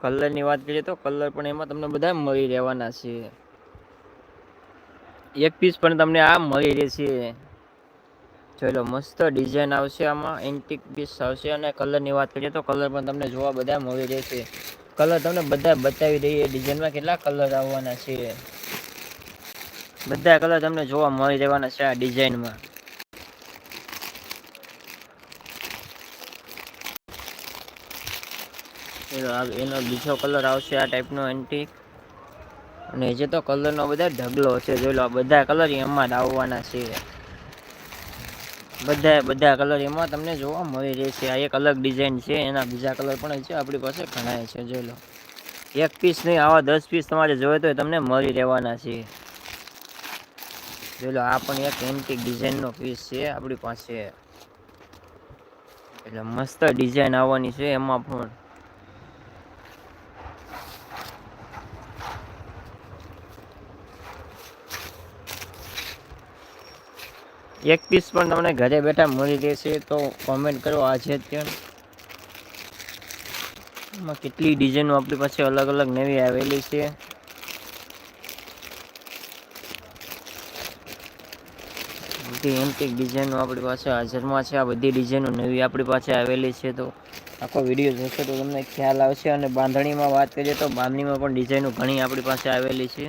કલરની વાત કરીએ તો કલર પણ એમાં તમને બધા મળી રહેવાના છે. એક પીસ પણ તમને આ મળી રહેશે. જોઈ લો, મસ્ત ડિઝાઇન આવશે આમાં એન્ટિક પીસ આવશે અને કલરની વાત કરીએ તો કલર પણ તમને જોવા બધા મળી રહેશે. કલર તમને બધા બતાવી દઈએ ડિઝાઇનમાં કેટલા કલર આવવાના છે. બધા કલર તમને જોવા મળી રહેવાના છે આ ડિઝાઇનમાં એનો બીજો કલર આવશે આ ટાઈપનો એન્ટિક અને જે તો કલરનો બધા ઢગલો છે, જોઈ લો બધા કલર એમાં જ આવવાના છે. બધા બધા કલર એમાં તમને જોવા મળી રહેશે આ એક અલગ ડિઝાઇન છે, એના બીજા કલર પણ છે, આપણી પાસે ઘણા છે, જોઈ લો. એક પીસ નહીં, આવા દસ પીસ તમારે જોઈએ તો તમને મળી રહેવાના છે. જોઈ લો, આ પણ એક એન્ટિક ડિઝાઇનનો પીસ છે આપણી પાસે. એટલે મસ્ત ડિઝાઇન આવવાની છે એમાં પણ. એક પીસ પણ તમને ઘરે બેઠા મળી રહેશે તો કોમેન્ટ કરો આજે ત્યાં એમાં કેટલી ડિઝાઇનો આપણી પાસે અલગ અલગ નવી આવેલી છે. બધી કે ડિઝાઇનો આપણી પાસે હાજરમાં છે. આ બધી ડિઝાઇનો નવી આપણી પાસે આવેલી છે તો આખો વીડિયો જોશો તો તમને ખ્યાલ આવશે. અને બાંધણીમાં વાત કરીએ તો બાંધણીમાં પણ ડિઝાઇનો ઘણી આપણી પાસે આવેલી છે.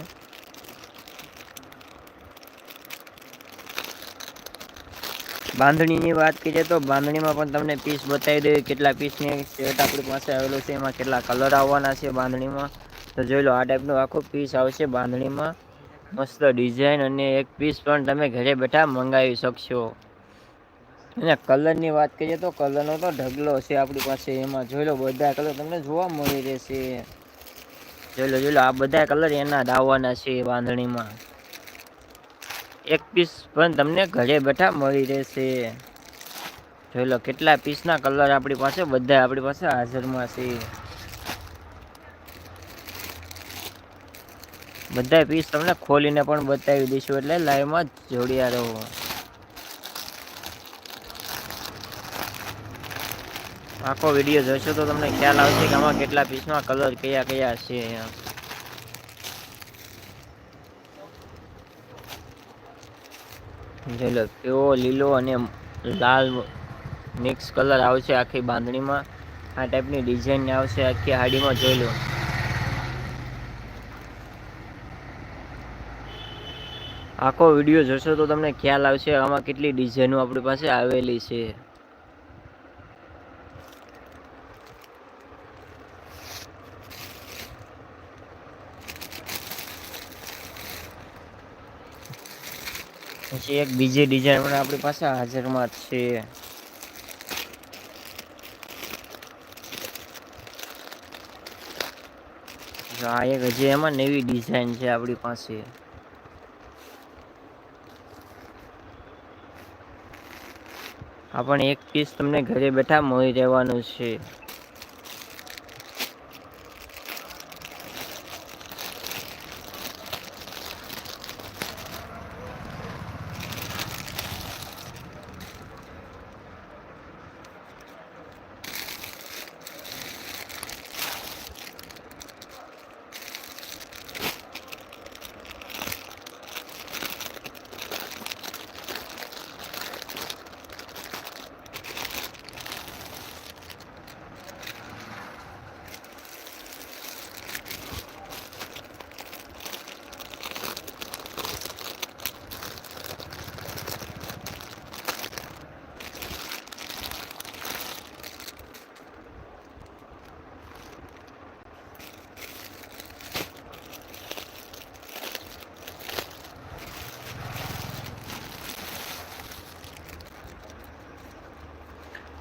બાંધણીની વાત કરીએ તો બાંધણીમાં પણ તમને પીસ બતાવી દઈએ કેટલા પીસની સેટ આપણી પાસે આવેલો છે, એમાં કેટલા કલર આવવાના છે બાંધણીમાં. તો જોઈ લો, આ ટાઈપનું આખો પીસ આવશે બાંધણીમાં. મસ્ત ડિઝાઇન અને એક પીસ પણ તમે ઘરે બેઠા મંગાવી શકશો. અને કલરની વાત કરીએ તો કલરનો તો ઢગલો છે આપણી પાસે, એમાં જોઈ લો, બધા કલર તમને જોવા મળી રહેશે. જોઈ લો જોઈ લો, આ બધા કલર એના જ આવવાના છે બાંધણીમાં. એક પીસ પણ તમને ઘરે બેઠા મળી રહેશે. જોઈ લો કેટલા પીસના કલર આપણી પાસે, બધા આપણી પાસે હાજરમાં છે. બધા પીસ તમને ખોલીને પણ બતાવી દઈશું એટલે લાઈવમાં જોડ્યા રહો. આખો વીડિયો જોશો તો તમને ખ્યાલ આવશે કે આમાં કેટલા પીસમાં કલર કયા કયા છે. જોઈ લો. પીળો લીલો અને લાલ મિક્સ કલર આવશે આખી બાંધણીમાં. આ ટાઈપની ડિઝાઇન આવશે આખી હાડીમાં, જોઈ લો. આખો વીડિયો જોશો તો તમને ખ્યાલ આવશે આમાં કેટલી ડિઝાઇનો આપણી પાસે આવેલી છે. એક બીજી ડિઝાઇન પણ આપણી પાસે હાજરમાં છે. આ એક હજી એમાં નવી ડિઝાઇન છે આપણી પાસે. આ પણ એક પીસ તમને ઘરે બેઠા મળી રહેવાનું છે.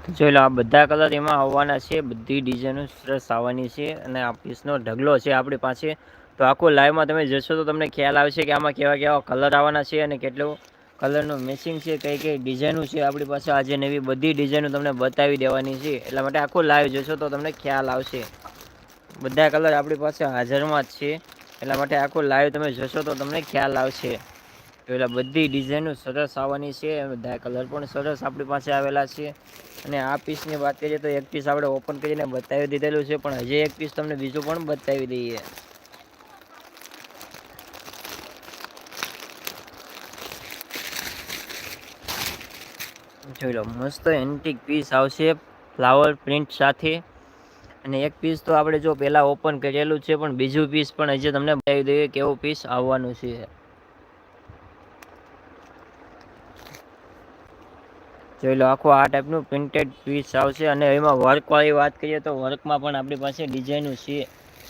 જોઈ લો, આ બધા કલર એમાં આવવાના છે. બધી ડિઝાઇનો સરસ આવવાની છે અને આ પીસનો ઢગલો છે આપણી પાસે. તો આખું લાઈવમાં તમે જશો તો તમને ખ્યાલ આવશે કે આમાં કેવા કેવા કલર આવવાના છે અને કેટલું કલરનું મેચિંગ છે, કઈ કઈ ડિઝાઇનો છે આપણી પાસે. આજે નવી બધી ડિઝાઇનો તમને બતાવી દેવાની છે. એટલા માટે આખું લાઈવ જશો તો તમને ખ્યાલ આવશે. બધા કલર આપણી પાસે હાજરમાં જ છે. એટલા માટે આખું લાઈવ તમે જશો તો તમને ખ્યાલ આવશે. પેલા બધી ડિઝાઇનો સરસ આવવાની છે. બધા કલર પણ સરસ આપણી પાસે આવેલા છે. અને આ પીસની વાત કરીએ તો એક પીસ આપણે ઓપન કરીને બતાવી દીધેલું છે. પણ હજી એક પીસ તમને બીજું પણ બતાવી દઈએ. જોઈ લો, મસ્ત એન્ટિક પીસ આવશે. ફ્લાવર પ્રિન્ટ સાથે. અને એક પીસ તો આપણે જો પહેલાં ઓપન કરેલું છે, પણ બીજું પીસ પણ હજી તમને બતાવી દઈએ કેવો પીસ આવવાનું છે. જોઈ લો, આખું આ ટાઈપનું પ્રિન્ટેડ પીસ આવશે અને એમાં વર્કવાળી વાત કરીએ તો વર્કમાં પણ આપણી પાસે ડિઝાઇનું છે.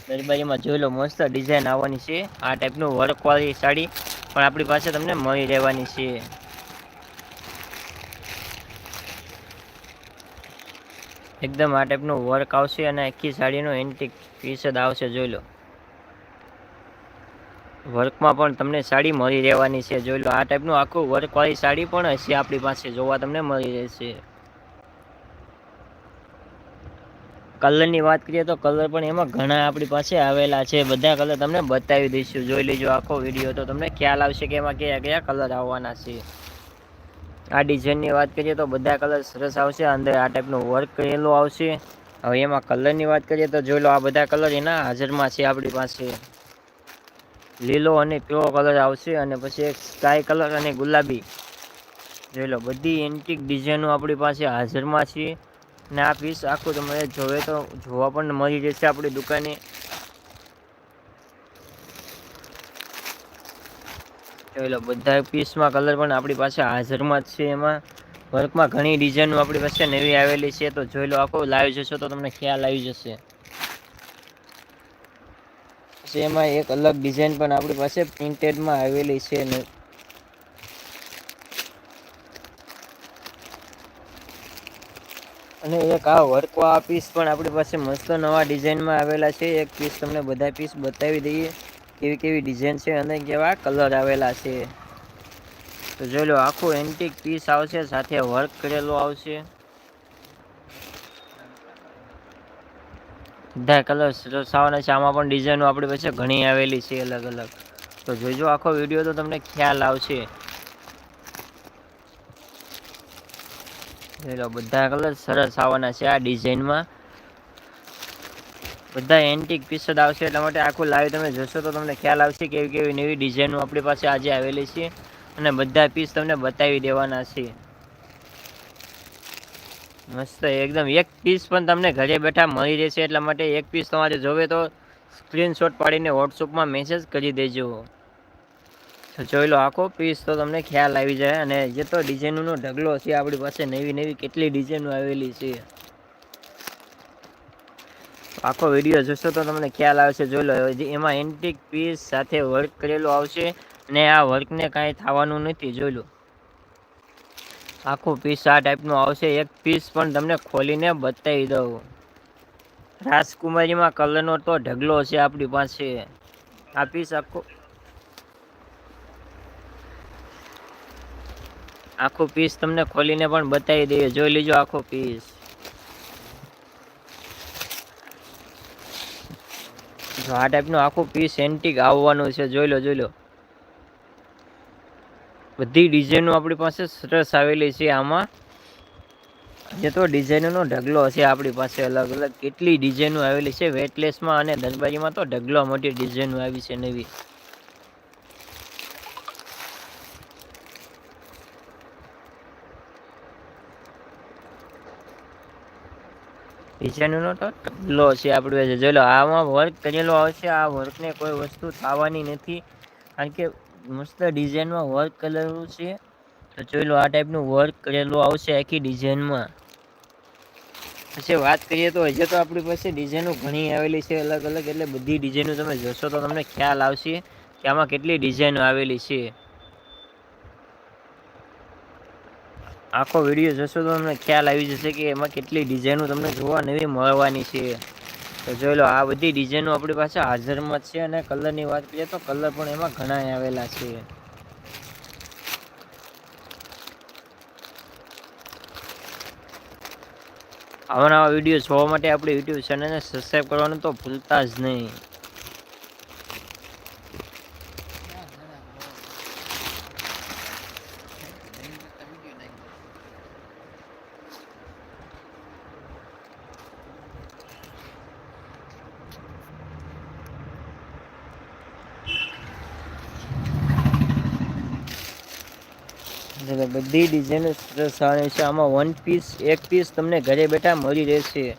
દરબારીમાં જોઈ લો, મસ્ત ડિઝાઇન આવવાની છે. આ ટાઈપનું વર્કવાળી સાડી પણ આપણી પાસે તમને મળી રહેવાની છે. એકદમ આ ટાઈપનું વર્ક આવશે અને આખી સાડીનો એન્ટિક પીસ જ આવશે, જોઈ લો. વર્કમાં પણ તમને સાડી મળી રહેવાની છે. જોઈ લો, આ ટાઈપનું આખું વર્કવાળી સાડી પણ હશે આપણી પાસે, જોવા તમને મળી રહેશે. કલરની વાત કરીએ તો કલર પણ એમાં ઘણા આપણી પાસે આવેલા છે. બધા કલર તમને બતાવી દઈશું. જોઈ લેજો આખો વીડિયો તો તમને ખ્યાલ આવશે કે એમાં કયા કયા કલર આવવાના છે. આ ડિઝાઇનની વાત કરીએ તો બધા કલર સરસ આવશે. અંદર આ ટાઈપનું વર્ક કરેલું આવશે. હવે એમાં કલરની વાત કરીએ તો જોઈ લો, આ બધા કલર એના હાજરમાં છે આપણી પાસે. લીલો અને પીળો કલર આવશે અને પછી એક સ્કાય કલર અને ગુલાબી. જોઈ લો, બધી એન્ટિક ડિઝાઇનો આપણી પાસે હાજરમાં છે. અને આ પીસ આખું તમારે જોવે તો જોવા પણ મળી જશે આપણી દુકાને. જોઈ લો, બધા પીસમાં કલર પણ આપણી પાસે હાજરમાં જ છે એમાં. વર્કમાં ઘણી ડિઝાઇનો આપણી પાસે નવી આવેલી છે. તો જોઈ લો, આખો લાવી જશો તો તમને ખ્યાલ આવી જશે. એમાં એક અલગ ડિઝાઇન પણ આપણી પાસે પ્રિન્ટેડમાં આવેલી છે ને. અને એક આ વર્કવા પીસ પણ આપણી પાસે મસ્ત નવા ડિઝાઇનમાં આવેલા છે. એક પીસ તમને બધા પીસ બતાવી દઈએ કેવી કેવી ડિઝાઇન છે અને કેવા કલર આવેલા છે. તો જોઈ લો, આખું એન્ટિક પીસ આવશે, સાથે વર્ક કરેલું આવશે. બધા કલર સરસ આવવાના છે આમાં પણ ડિઝાઇનો આપણી પાસે ઘણી આવેલી છે અલગ અલગ. તો જોજો આખો વીડિયો તો તમને ખ્યાલ આવશે. લો, બધા કલર સરસ આવવાના છે આ ડિઝાઇનમાં બધા એન્ટિક પીસ જ આવશે એટલા માટે આખું લાવી તમે જોશો તો તમને ખ્યાલ આવશે કેવી કેવી નવી ડિઝાઇનો આપણી પાસે આજે આવેલી છે. અને બધા પીસ તમને બતાવી દેવાના છે. મસ્ત, એકદમ. એક પીસ પણ તમને ઘરે બેઠા મળી રહેશે, એટલા માટે એક પીસ તમારે જોવે તો સ્ક્રીનશોટ પાડીને વોટ્સઅપમાં મેસેજ કરી દેજો. જોઈ લો, આખો પીસ તો તમને ખ્યાલ આવી જાય અને જે તો ડિઝાઇનનો ઢગલો છે, આપણી પાસે નવી નવી કેટલી ડિઝાઇનો આવેલી છે. આખો વીડિયો જોશો તો તમને ખ્યાલ આવશે. જોઈ લો એમાં એન્ટિક પીસ સાથે વર્ક કરેલું આવશે અને આ વર્કને કાંઈ થવાનું નથી. જોઈ લો. આખું પીસ આ ટાઈપનું આવશે. એક પીસ પણ તમને ખોલીને બતાવી દઉં. રાજકુમારીમાં કલરનો તો ઢગલો છે આપણી પાસે. આ પીસ આખો આખું પીસ તમને ખોલીને પણ બતાવી દઈએ. જોઈ લીજો આખો પીસ જો આ ટાઈપનું આખું પીસ એન્ટિક આવવાનું છે. જોઈ લો જોઈ લો. બધી ડિઝાઇનો આપણી પાસે સરસ આવેલી છે આમાં. જે તો ડિઝાઇનનો ઢગલો છે આપણી પાસે અલગ અલગ. કેટલી ડિઝાઇનો આવેલી છે વેટલેસમાં અને દરબારીમાં તો ઢગલો મોટી ડિઝાઇનો આવી છે નવી. ડિઝાઇનનો તો ઢગલો છે આપણી પાસે. જોઈ લો આમાં વર્ક કરેલો આવશે. આ વર્કને કોઈ વસ્તુ થવાની નથી. કારણ કે મસ્ત ડિઝાઇનમાં વર્ક કરેલું છે. તો જોઈ લો, આ ટાઈપનું વર્ક કરેલું આવશે આખી ડિઝાઇનમાં પછી વાત કરીએ તો હજી તો આપણી પાસે ડિઝાઇનો ઘણી આવેલી છે, અલગ અલગ, એટલે બધી ડિઝાઇનો તમે જોશો તો તમને ખ્યાલ આવશે કે આમાં કેટલી ડિઝાઇનો આવેલી છે. આખો વીડિયો જોશો તો તમને ખ્યાલ આવી જશે કે એમાં કેટલી ડિઝાઇનો તમને જોવા નવી મળવાની છે. તો જોઈ લો, આ બધી ડિઝાઇનો આપણી પાસે હાજરમાં છે અને કલરની વાત કરીએ તો કલર પણ એમાં ઘણા આવેલા છે. આવા નવા વીડિયો જોવા માટે આપણે યુટ્યુબ ચેનલને સબસ્ક્રાઈબ કરવાનું તો ભૂલતા જ નહીં. બધી ડિઝાઇન સારી છે. આમાં વન પીસ એક પીસ તમને ઘરે બેઠા મળી રહેશે.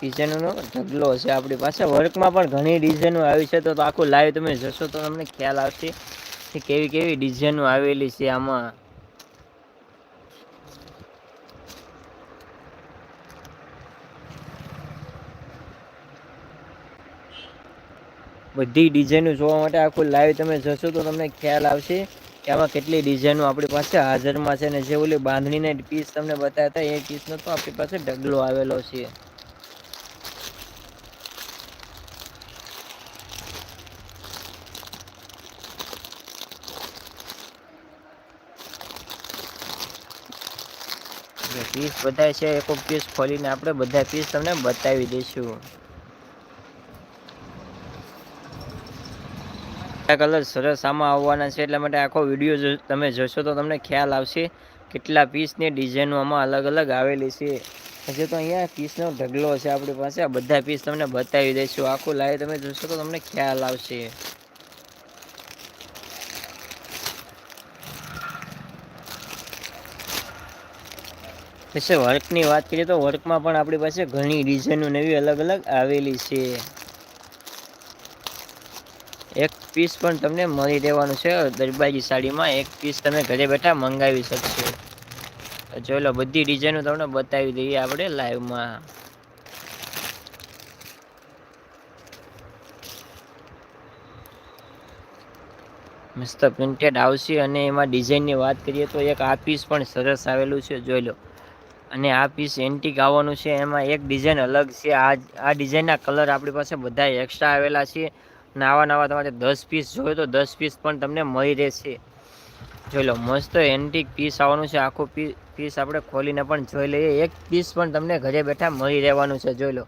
ડિઝાઇનો ઢગલો છે. આપણી પાસે વર્કમાં પણ ઘણી ડિઝાઇનો આવી છે. તો આખું લાઈવ તમે જશો તો તમને ખ્યાલ આવશે કે કેવી કેવી ડિઝાઇનો આવેલી છે આમાં. બધી ડિઝાઇનો જોવા માટે આખું લાઈવ તમે જશો તો તમને ખ્યાલ આવશે કે આમાં કેટલી ડિઝાઇનો આપણી પાસે હાજરમાં છે ને જે ઓલી બાંધણીને પીસ તમને બતાવ્યા હતા એ પીસનો તો આપણી પાસે ઢગલો આવેલો છે. પીસ બધા છે એક પીસ ખોલીને આપણે બધા પીસ તમને બતાવી દઈશું. કલર સરસ આમાં આવવાના છે, એટલા માટે આખો વીડિયો તમે જોશો તો તમને ખ્યાલ આવશે કેટલા પીસની ડિઝાઇનો આમાં અલગ અલગ આવેલી છે. હજી તો અહીંયા પીસનો ઢગલો છે આપણી પાસે. આ બધા પીસ તમને બતાવી દઈશું. આખું લાઈવ તમે જોશો તો તમને ખ્યાલ આવશે. પછી વર્કની વાત કરીએ તો વર્કમાં પણ આપણી પાસે ઘણી ડિઝાઇનો નવી અલગ અલગ આવેલી છે એક પીસ પણ તમને મળી રહેવાનું છે. દરબારી સાડીમાં એક પીસ તમે ઘરે બેઠા મંગાવી શકશો. જોઈ લો, બધી ડિઝાઇનો તમને બતાવી દઈએ આપણે લાઈવમાં મસ્ત પ્રિન્ટેડ આવશે અને એમાં ડિઝાઇનની વાત કરીએ તો એક આ પીસ પણ સરસ આવેલું છે, જોઈ લો. અને આ પીસ એન્ટિક આવવાનું છે, એમાં એક ડિઝાઇન અલગ છે. આ આ ડિઝાઇનના કલર આપણી પાસે બધા એક્સ્ટ્રા આવેલા છે. આવા નવા તમારે દસ પીસ જોઈએ તો દસ પીસ પણ તમને મળી રહેશે. જોઈ લો, મસ્ત એન્ટિક પીસ આવવાનું છે. આખું પીસ આપણે ખોલીને પણ જોઈ લઈએ. એક પીસ પણ તમને ઘરે બેઠા મળી રહેવાનું છે, જોઈ લો.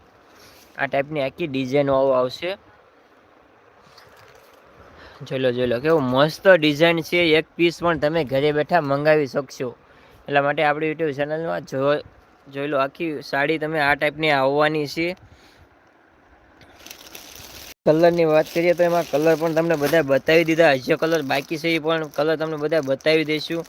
આ ટાઈપની આખી ડિઝાઇનો આવશે. જોઈ લો જોઈ લો, કેવું મસ્ત ડિઝાઇન છે. એક પીસ પણ તમે ઘરે બેઠા મંગાવી શકશો. એટલા માટે આપણી યુટ્યુબ ચેનલમાં જો, જોઈ લો, આખી સાડી તમે આ ટાઈપની આવવાની છે. કલરની વાત કરીએ તો એમાં કલર પણ તમને બધા બતાવી દીધા. હજી કલર બાકી છે એ પણ કલર તમને બધા બતાવી દઈશું.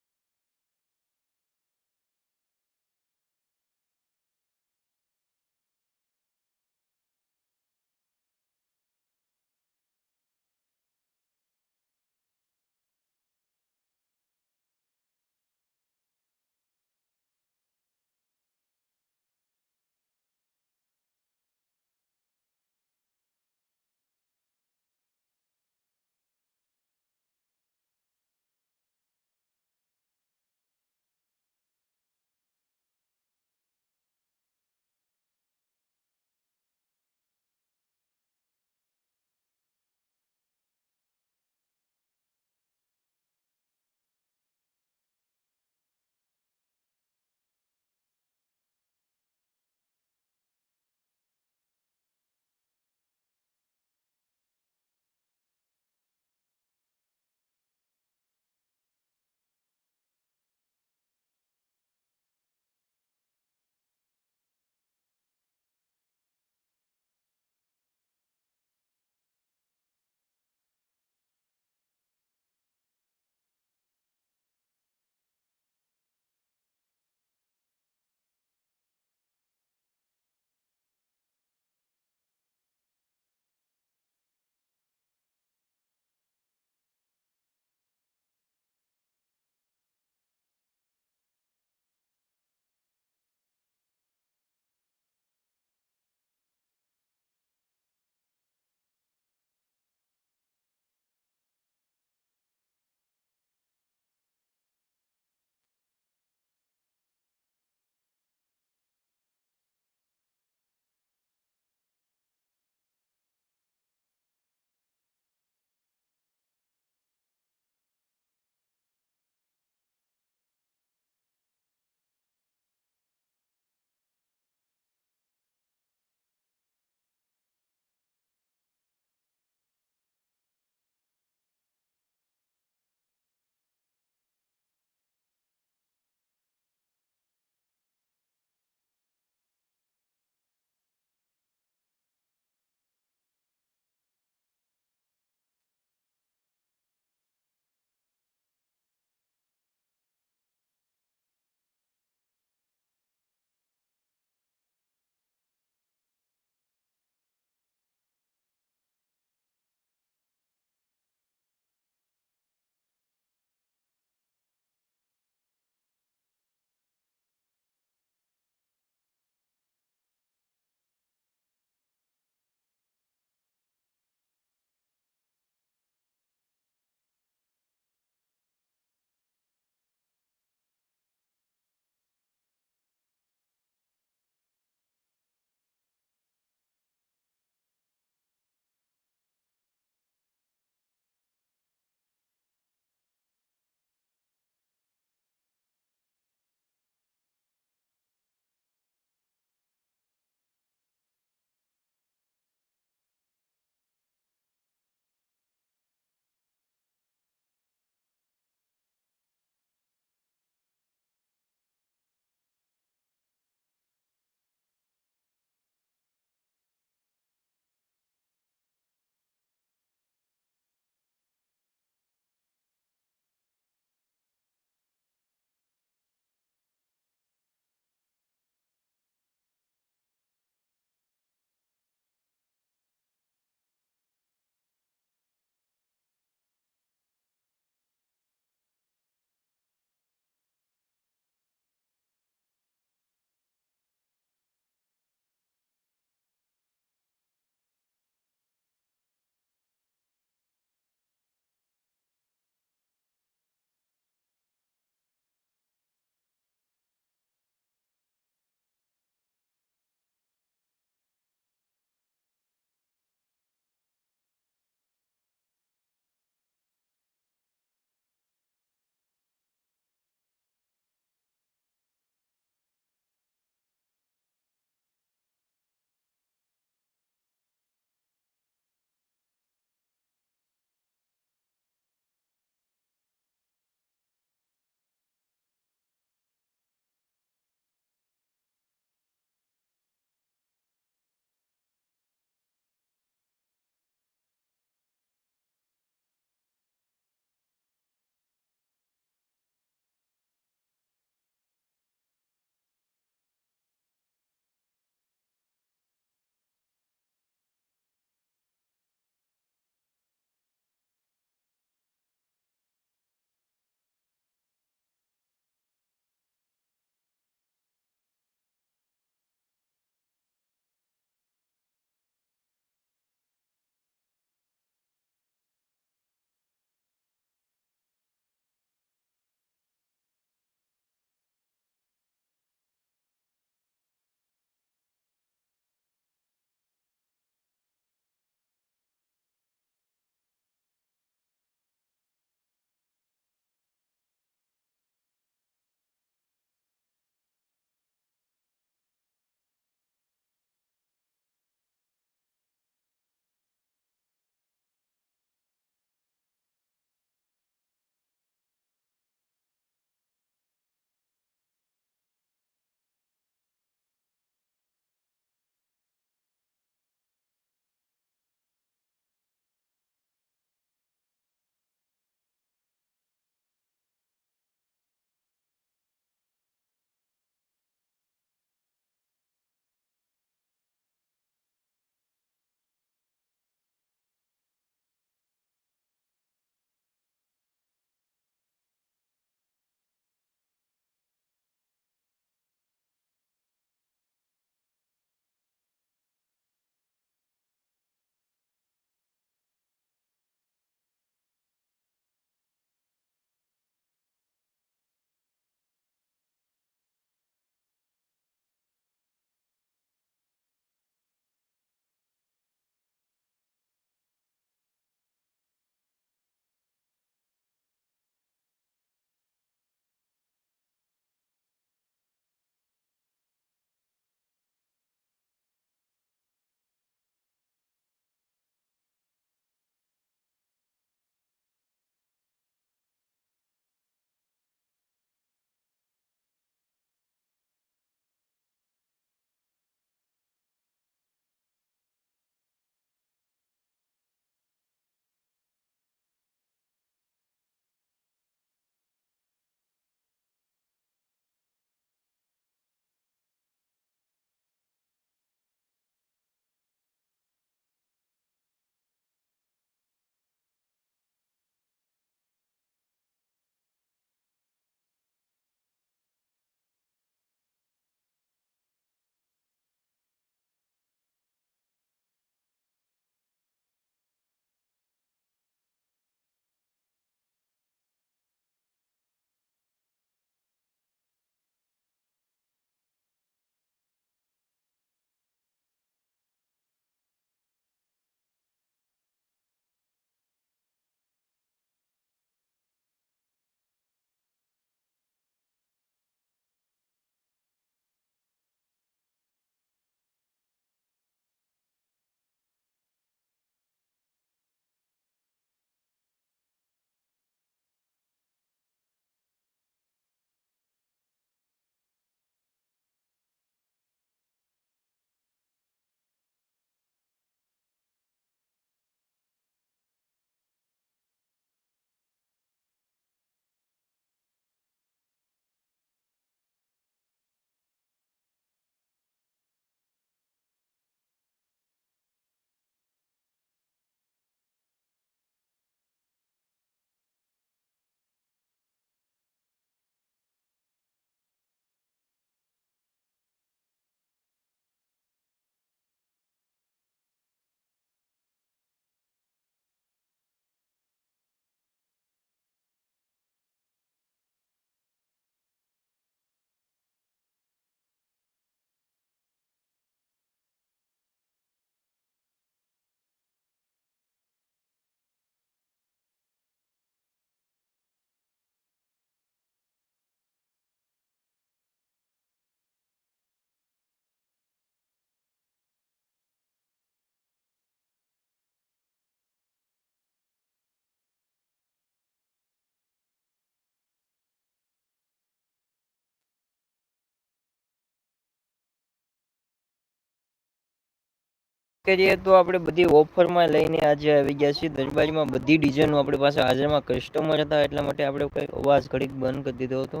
કરીએ તો આપણે બધી ઓફરમાં લઈને આજે આવી ગયા છીએ. દરબારીમાં બધી ડિઝાઇનો આપણી પાસે હાજરમાં કસ્ટમર હતા, એટલા માટે આપણે કંઈક અવાજ ઘડીક બંધ કરી દીધો હતો.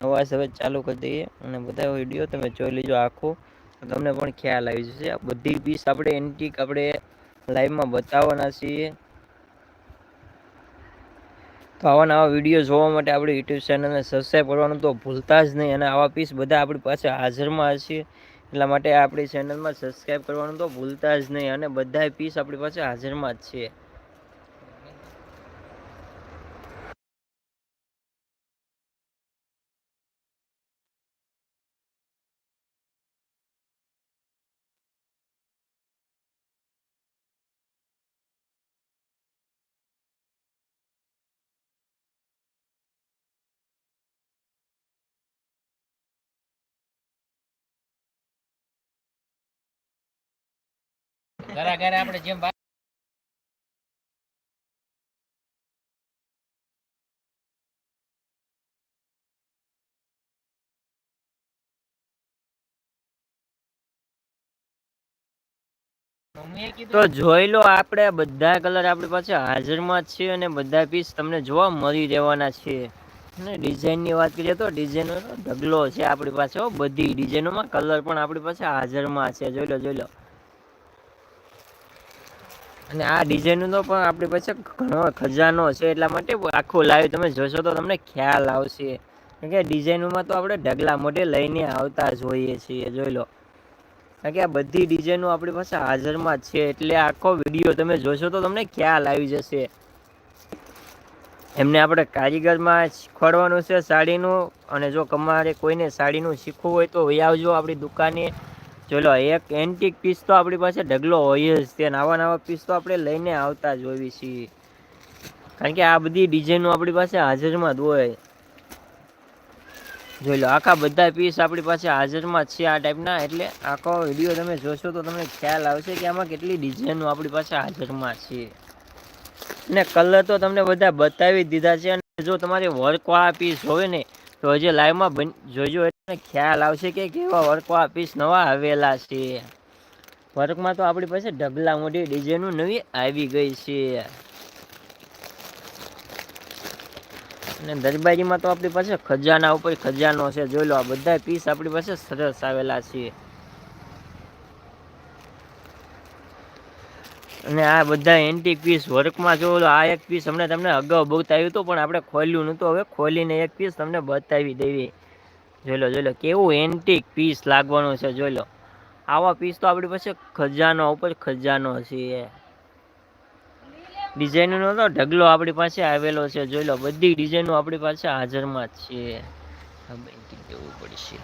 અવાજ હવે ચાલુ કરી દઈએ અને બધા વીડિયો તમે જોઈ લેજો આખો. તમને પણ ખ્યાલ આવી જશે. આ બધી પીસ આપણે એન્ટિક આપણે લાઈવમાં બતાવવાના છીએ. તો આવા નવા વીડિયો જોવા માટે આપણે યુટ્યુબ ચેનલને સબસ્ક્રાઈબ કરવાનું તો ભૂલતા જ નહીં અને આવા પીસ બધા આપણી પાસે હાજરમાં હશે. એટલા માટે આપણી ચેનલમાં સબસ્ક્રાઈબ કરવાનું તો ભૂલતા જ નહીં અને બધા પીસ આપણી પાસે હાજરમાં જ છે. ઘરે આપણે જેમ તો જોઈ લો આપણે, બધા કલર આપણી પાસે હાજરમાં છે અને બધા પીસ તમને જોવા મળી રહેવાના છે. અને ડિઝાઇનની વાત કરીએ તો ડિઝાઇનનો ઢગલો છે આપણી પાસે બધી ડિઝાઇનોમાં કલર પણ આપણી પાસે હાજરમાં છે. જોઈ લો જોઈ લો. અને આ ડિઝાઇનનો પણ આપણી પાસે ઘણો ખજાનો છે એટલા માટે આખું લાઈવ તમે જોશો તો તમને ખ્યાલ આવશે. કારણ કે ડિઝાઇનોમાં તો આપણે ઢગલા મોઢે લઈને આવતા જ હોઈએ છીએ, જોઈ લો. કારણ કે આ બધી ડિઝાઇનો આપણી પાસે હાજરમાં છે એટલે આખો વીડિયો તમે જોશો તો તમને ખ્યાલ આવી જશે. એમને આપણે કારીગરમાં શીખવાડવાનું છે સાડીનું અને જો તમારે કોઈને સાડીનું શીખવું હોય તો વહી આવજો આપણી દુકાને. ચલો, એક એન્ટિક પીસ તો આપણી પાસે ઢગલો હોય જ તે નવા નવા પીસ તો આપણે લઈને આવતા જ હોઈએ છીએ. કારણ કે આ બધી ડિઝાઇનો આપણી પાસે હાજરમાં જ હોય. જોઈ લો, આખા બધા પીસ આપણી પાસે હાજરમાં છે આ ટાઈપના એટલે આખો વીડિયો તમે જોશો તો તમને ખ્યાલ આવશે કે આમાં કેટલી ડિઝાઇનો આપણી પાસે હાજરમાં છે. અને કલર તો તમને બધા બતાવી દીધા છે. અને જો તમારે વર્કવાળા પીસ હોય ને, તો હજી લાઈવમાં જોજો ખ્યાલ આવશે કે કેવા વર્કવાળા પીસ નવા આવેલા છે. વર્કમાં તો આપણી પાસે ઢગલા મોટી ડિઝાઇનો નવી આવી ગઈ છે. અને દરબારીમાં તો આપણી પાસે ખજાના ઉપર ખજાનો છે. જોઈ લો, આ બધા પીસ આપણી પાસે સરસ આવેલા છે. અને આ બધા એન્ટિક પીસ વર્કમાં જો આ એક પીસ અમને તમને અગાઉ બતાવ્યું હતું, પણ આપણે ખોલ્યું નહોતું. હવે ખોલીને એક પીસ તમને બતાવી દેવી. જોઈ લો જોઈ લો, કેવું એન્ટિક પીસ લાગવાનું છે, જોઈ લો. આવા પીસ તો આપણી પાસે ખજાનો, ઉપર ખજાનો છે. ડિઝાઇનનો તો ઢગલો આપણી પાસે આવેલો છે, જોઈ લો. બધી ડિઝાઇનો આપણી પાસે હાજરમાં જ છે. કેવું પડશે?